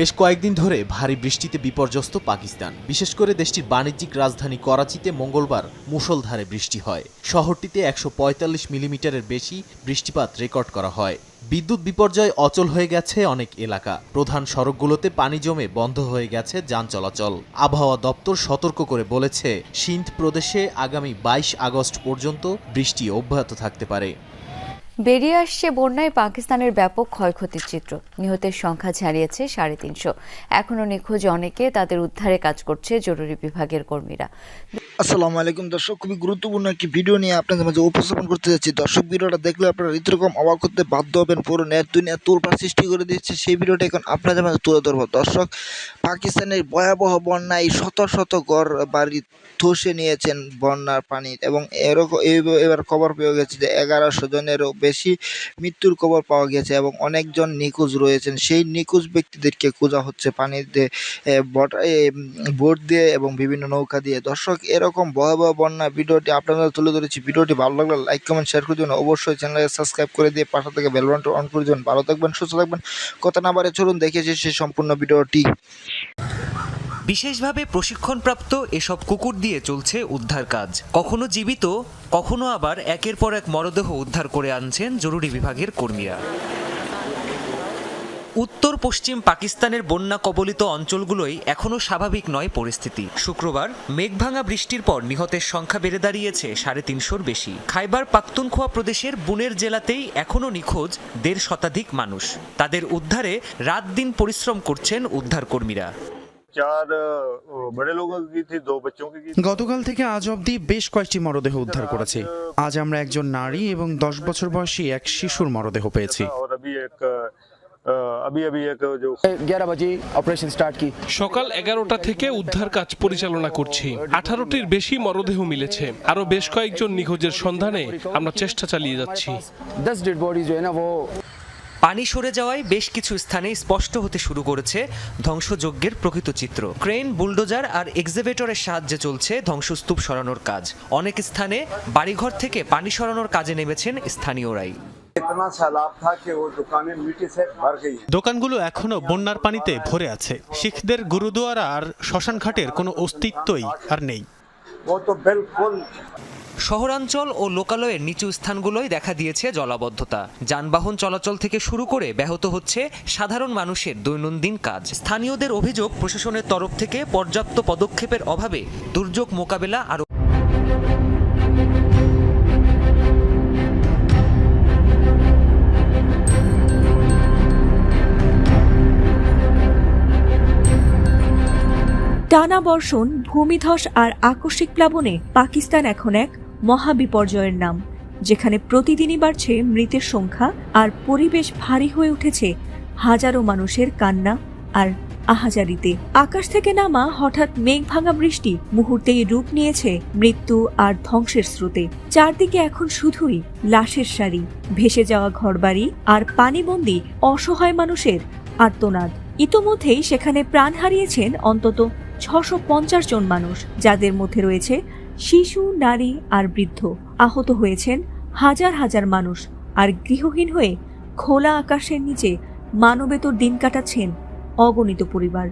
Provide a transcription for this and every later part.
বেশ কয়েকদিন ধরে ভারী বৃষ্টিতে বিপর্যস্ত পাকিস্তান। বিশেষ করে দেশটির বাণিজ্যিক রাজধানী করাচিতে মঙ্গলবার মুষলধারে বৃষ্টি হয়। শহরটিতে একশো পঁয়তাল্লিশ মিলিমিটারের বেশি বৃষ্টিপাত রেকর্ড করা হয়। বিদ্যুৎ বিপর্যয় অচল হয়ে গেছে অনেক এলাকা। প্রধান সড়কগুলোতে পানি জমে বন্ধ হয়ে গেছে যান চলাচল। আবহাওয়া দপ্তর সতর্ক করে বলেছে, সিন্ধ প্রদেশে আগামী বাইশ আগস্ট পর্যন্ত বৃষ্টি অব্যাহত থাকতে পারে। বেরিয়ে আসছে বন্যায় পাকিস্তানের ব্যাপক ক্ষয়ক্ষতির চিত্র। নিহতের সংখ্যা ছাড়িয়েছে সাড়ে তিনশো। এখনও নিখোঁজ অনেকে, তাদের উদ্ধারে কাজ করছে জরুরি বিভাগের কর্মীরা। আসসালামু আলাইকুম দর্শক, খুবই গুরুত্বপূর্ণ একটি ভিডিও নিয়ে আপনাদের মাঝে উপস্থাপন করতে যাচ্ছি। দর্শক, ভিডিওটা দেখলে আপনারা রীতিরকম অবাক করতে বাধ্য হবেন। পুরো নেট দুনিয়া তুলপার সৃষ্টি করে দিচ্ছে। সেই ভিডিওটা এখন আপনাদের মাঝে তুলে ধরবো। দর্শক, পাকিস্তানের ভয়াবহ বন্যায় শত শত ঘর বাড়ি ধসে নিয়েছেন বন্যার পানি এবং এরকম এবার খবর পেয়ে গেছে যে এগারোশো জনেরও বেশি মৃত্যুর খবর পাওয়া গেছে এবং অনেকজন নিখোঁজ রয়েছেন। সেই নিখোঁজ ব্যক্তিদেরকে খোঁজা হচ্ছে পানিতে বোট দিয়ে এবং বিভিন্ন নৌকা দিয়ে। দর্শক, এরকম ভয়াবহ বন্যা ভিডিওটি আপনাদের তুলে ধরেছি। ভিডিওটি ভালো লাগলে লাইক কমেন্ট শেয়ার করে দিন অবশ্যই চ্যানেলকে সাবস্ক্রাইব করে দিয়ে পাশে থেকে বেল অন করে দিন ভালো থাকবেন, সুস্থ থাকবেন। কথা না বারে চলুন দেখেছি সেই সম্পূর্ণ ভিডিওটি। বিশেষভাবে প্রশিক্ষণপ্রাপ্ত এসব কুকুর দিয়ে চলছে উদ্ধার কাজ। কখনো জীবিত, কখনো আবার একের পর এক মরদেহ উদ্ধার করে আনছেন জরুরি বিভাগের কর্মীরা। উত্তর পশ্চিম পাকিস্তানের বন্যা কবলিত অঞ্চলগুলোই এখনও স্বাভাবিক নয় পরিস্থিতি। শুক্রবার মেঘভাঙা বৃষ্টির পর নিহতের সংখ্যা বেড়ে দাঁড়িয়েছে সাড়ে তিনশোর বেশি। খাইবার পাক্তুনখোয়া প্রদেশের বুনের জেলাতেই এখনও নিখোঁজ দেড় শতাধিক মানুষ। তাদের উদ্ধারে রাত দিন পরিশ্রম করছেন উদ্ধারকর্মীরা। গতকাল থেকে আজ অবধি বেশ কয়েকটি মরদেহ উদ্ধার করেছে। আজ আমরা একজন নারী এবং দশ বছর বয়সী এক শিশুর মরদেহ পেয়েছি। আবি আবি গ্যারা অপারেশন স্টার্ট কি সকাল এগারোটা থেকে উদ্ধার কাজ পরিচালনা করছি। আঠারোটির বেশি মরদেহ মিলেছে। আরও বেশ কয়েকজন নিখোঁজের সন্ধানে আমরা চেষ্টা চালিয়ে যাচ্ছি। দশ ডেড বডি যে পানি সরে যাওয়ায় বেশ কিছু স্থানে স্পষ্ট হতে শুরু করেছে ধ্বংসযজ্ঞের প্রকৃত চিত্র। ক্রেন বুলডোজার আর এক্সিভেটরের সাহায্যে চলছে ধ্বংসস্তূপ সরানোর কাজ। অনেক স্থানে বাড়িঘর থেকে পানি সরানোর কাজে নেমেছেন স্থানীয়রাই। দোকানগুলো এখনও বন্যার পানিতে ভরে আছে। শিখদের গুরুদুয়ারা আর শ্মশানঘাটের কোনো অস্তিত্বই আর নেই। শহরাঞ্চল ও লোকালয়ের নিচু স্থানগুলোই দেখা দিয়েছে জলাবদ্ধতা। যানবাহন চলাচল থেকে শুরু করে ব্যাহত হচ্ছে সাধারণ মানুষের দৈনন্দিন কাজ। স্থানীয়দের অভিযোগ প্রশাসনের তরফ থেকে পর্যাপ্ত পদক্ষেপের অভাবে দুর্যোগ মোকাবেলা আরও টানা বর্ষণ, ভূমিধস আর আকস্মিক প্লাবনে পাকিস্তান এখন এক মহাবিপর্যয়ের নাম, যেখানে প্রতিদিনই বাড়ছে মৃতের সংখ্যা আর পরিবেশ ভারী হয়ে উঠেছে হাজারো মানুষের কান্না আর আহাজারিতে। আকাশ থেকে নামা হঠাৎ মেঘ ভাঙা বৃষ্টি মুহূর্তেই রূপ নিয়েছে মৃত্যু আর ধ্বংসের স্রোতে। চারদিকে এখন শুধুই লাশের সারি, ভেসে যাওয়া ঘরবাড়ি আর পানিবন্দি অসহায় মানুষের আর্তনাদ। ইতোমধ্যেই সেখানে প্রাণ হারিয়েছেন অন্তত ছশো পঞ্চাশ জন মানুষ, যাদের মধ্যে রয়েছে শিশু, নারী আর বৃদ্ধ। আহত হয়েছেন হাজার হাজার মানুষ আর গৃহহীন হয়ে খোলা আকাশের নিচে মানবেতর দিন কাটাচ্ছেন অগণিত পরিবার।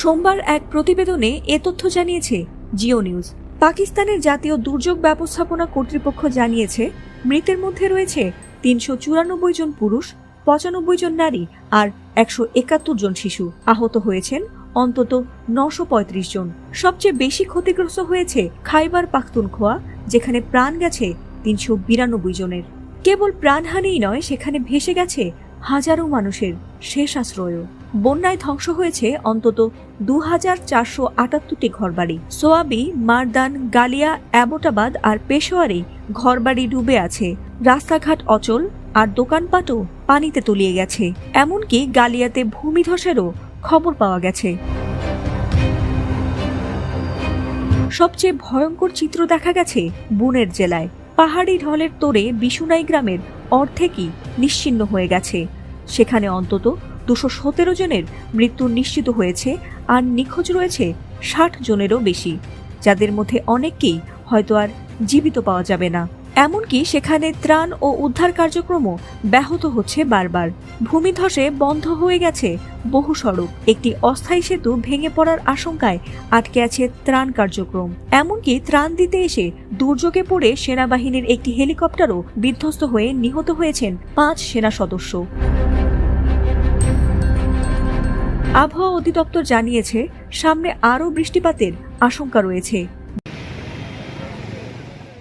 সোমবার এক প্রতিবেদনে এ তথ্য জানিয়েছে জিও নিউজ। পাকিস্তানের জাতীয় দুর্যোগ ব্যবস্থাপনা কর্তৃপক্ষ জানিয়েছে, মৃতের মধ্যে রয়েছে তিনশো চুরানব্বই জন পুরুষ পঁচানব্বই জন নারী আর একশো একাত্তর জন শিশু আহত হয়েছেন, অন্তত নশো পঁয়ত্রিশ জন। সবচেয়ে বেশি ক্ষতিগ্রস্ত হয়েছে খাইবার পাখতুনখোয়া, যেখানে প্রাণ গেছে তিনশো বিরানব্বই জনের। কেবল প্রাণহানিই নয়, সেখানে ভেসে গেছে হাজারো মানুষের শেষ আশ্রয়ও বন্যায় ধ্বংস হয়েছে অন্তত দু হাজার চারশো আটাত্তরটি ঘরবাড়ি। সোয়াবি, মারদান, গালিয়া, অ্যাবোটাবাদ আর পেশোয়ারে ঘরবাড়ি ডুবে আছে। রাস্তাঘাট অচল আর দোকানপাটও পানিতে তলিয়ে গেছে। এমনকি গালিয়াতে ভূমিধসেরও খবর পাওয়া গেছে। সবচেয়ে ভয়ঙ্কর চিত্র দেখা গেছে বুনের জেলায়। পাহাড়ি ঢলের তোড়ে বিশুনাই গ্রামের অর্ধেকই নিশ্চিহ্ন হয়ে গেছে। সেখানে অন্তত দুশো সতেরো জনের মৃত্যু নিশ্চিত হয়েছে আর নিখোঁজ রয়েছে ষাট জনেরও বেশি। যাদের মধ্যে অনেককেই হয়তো আর জীবিত পাওয়া যাবে না। এমনকি সেখানে ত্রাণ ও উদ্ধার কার্যক্রমও ব্যাহত হচ্ছে বারবার। ভূমিধসে বন্ধ হয়ে গেছে বহু সড়ক। একটি অস্থায়ী সেতু ভেঙে পড়ার আশঙ্কায় আটকে আছে ত্রাণ কার্যক্রম। এমনকি ত্রাণ দিতে এসে দুর্যোগে পড়ে সেনাবাহিনীর একটি হেলিকপ্টারও বিধ্বস্ত হয়ে নিহত হয়েছেন পাঁচ সেনা সদস্য। আবহাওয়া অধিদপ্তর জানিয়েছে সামনে আরও বৃষ্টিপাতের আশঙ্কা রয়েছে।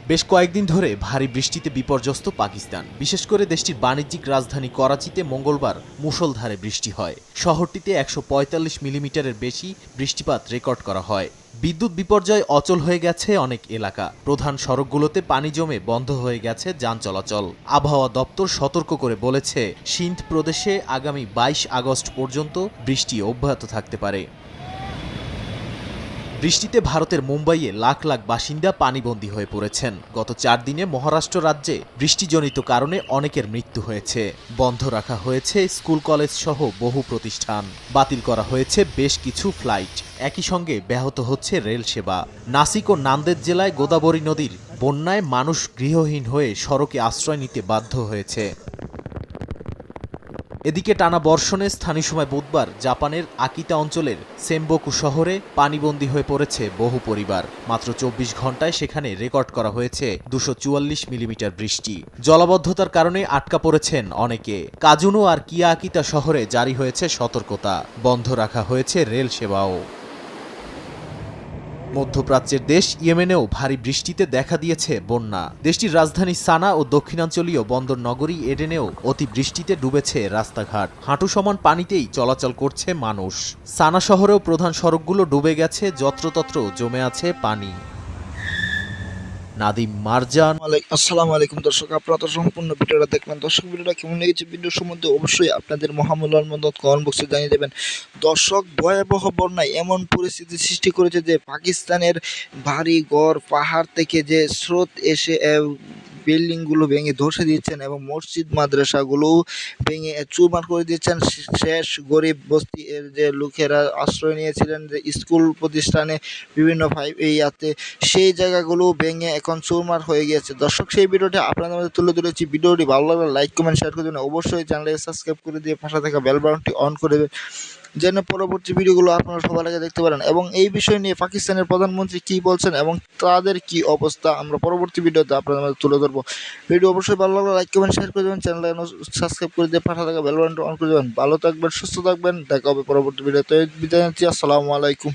বেশ কয়েকদিন ধরে ভারী বৃষ্টিতে বিপর্যস্ত পাকিস্তান। বিশেষ করে দেশটির বাণিজ্যিক রাজধানী করাচিতে মঙ্গলবার মুষলধারে বৃষ্টি হয়। শহরটিতে একশো পঁয়তাল্লিশ মিলিমিটারের বেশি বৃষ্টিপাত রেকর্ড করা হয়। বিদ্যুৎ বিপর্যয় অচল হয়ে গেছে অনেক এলাকা। প্রধান সড়কগুলোতে পানি জমে বন্ধ হয়ে গেছে যান চলাচল। আবহাওয়া দপ্তর সতর্ক করে বলেছে, সিন্ধ প্রদেশে আগামী বাইশ আগস্ট পর্যন্ত বৃষ্টি অব্যাহত থাকতে পারে। বৃষ্টিতে ভারতের মুম্বাইয়ে লাখ লাখ বাসিন্দা পানিবন্দী হয়ে পড়েছেন। গত চার দিনে মহারাষ্ট্র রাজ্যে বৃষ্টিজনিত কারণে অনেকের মৃত্যু হয়েছে। বন্ধ রাখা হয়েছে স্কুল, কলেজ সহ বহু প্রতিষ্ঠান। বাতিল করা হয়েছে বেশ কিছু ফ্লাইট। একই সঙ্গে ব্যাহত হচ্ছে রেল সেবা। নাসিক ও নান্দেদ জেলায় গোদাবরী নদীর বন্যায় মানুষ গৃহহীন হয়ে সড়কে আশ্রয় নিতে বাধ্য হয়েছে। এদিকে টানা বর্ষণে স্থানীয় সময় বুধবার জাপানের আকিতা অঞ্চলের সেম্বোকু শহরে পানিবন্দী হয়ে পড়েছে বহু পরিবার। মাত্র চব্বিশ ঘন্টায় সেখানে রেকর্ড করা হয়েছে দুশো মিলিমিটার বৃষ্টি। জলাবদ্ধতার কারণে আটকা পড়েছেন অনেকে। কাজুনো আর কিয়া আকিতা শহরে জারি হয়েছে সতর্কতা। বন্ধ রাখা হয়েছে রেল সেবাও। মধ্যপ্রাচ্যের দেশ ইয়েমেনেও ভারী বৃষ্টিতে দেখা দিয়েছে বন্যা। দেশটির রাজধানী সানা ও দক্ষিণাঞ্চলীয় বন্দর নগরী এডেনেও অতি বৃষ্টিতে ডুবেছে রাস্তাঘাট। হাঁটু সমান পানিতেই চলাচল করছে মানুষ। সানা শহরেও প্রধান সড়কগুলো ডুবে গেছে, যত্রতত্র জমে আছে পানি। নাদিম মারজান। আসসালামু আলাইকুম দর্শক, আপনারা তো সম্পূর্ণ ভিডিওটা দেখবেন। দর্শক, ভিডিওটা কেমন লেগেছে ভিডিও সম্বন্ধে অবশ্যই আপনাদের মহামূল্যবান মতামত কমেন্ট বক্সে জানিয়ে দেবেন। দর্শক, ভয়াবহ বন্যায় এমন পরিস্থিতি সৃষ্টি করেছে যে পাকিস্তানের ভারী গড় পাহাড় থেকে যে স্রোত এসে বিল্ডিংগুলো ভেঙে ধসে দিচ্ছেন এবং মসজিদ মাদ্রাসাগুলোও ভেঙে চুরমার করে দিচ্ছেন। শেষ গরিব বস্তি এর যে লোকেরা আশ্রয় নিয়েছিলেন, যে স্কুল প্রতিষ্ঠানে বিভিন্ন ভাই ইয়াতে সেই জায়গাগুলো ভেঙে এখন চুরমার হয়ে গিয়েছে। দর্শক, সেই ভিডিওটি আপনাদের মধ্যে তুলে ধরেছি। ভিডিওটি ভালো লাগলে লাইক, কমেন্ট শেয়ার করে দেবেন অবশ্যই চ্যানেলকে সাবস্ক্রাইব করে দিয়ে পাশে থাকা বেল বাটনটি অন করে দেবেন যেন পরবর্তী ভিডিওগুলো আপনারা সবার আগে দেখতে পারেন। এবং এই বিষয় নিয়ে পাকিস্তানের প্রধানমন্ত্রী কি বলছেন এবং তাদের কি অবস্থা, আমরা পরবর্তী ভিডিওতে আপনাদের মধ্যে তুলে ধরবো। ভিডিও অবশ্যই ভালো লাগলে লাইক কমেন্ট শেয়ার করে দেবেন। চ্যানেল সাবস্ক্রাইব করে দিয়ে পাঠা থাকা বেলবানটা অন করে দেবেন। ভালো থাকবেন, সুস্থ থাকবেন। দেখা হবে পরবর্তী ভিডিওতে। বিদায় নিচ্ছি, আসসালামু আলাইকুম।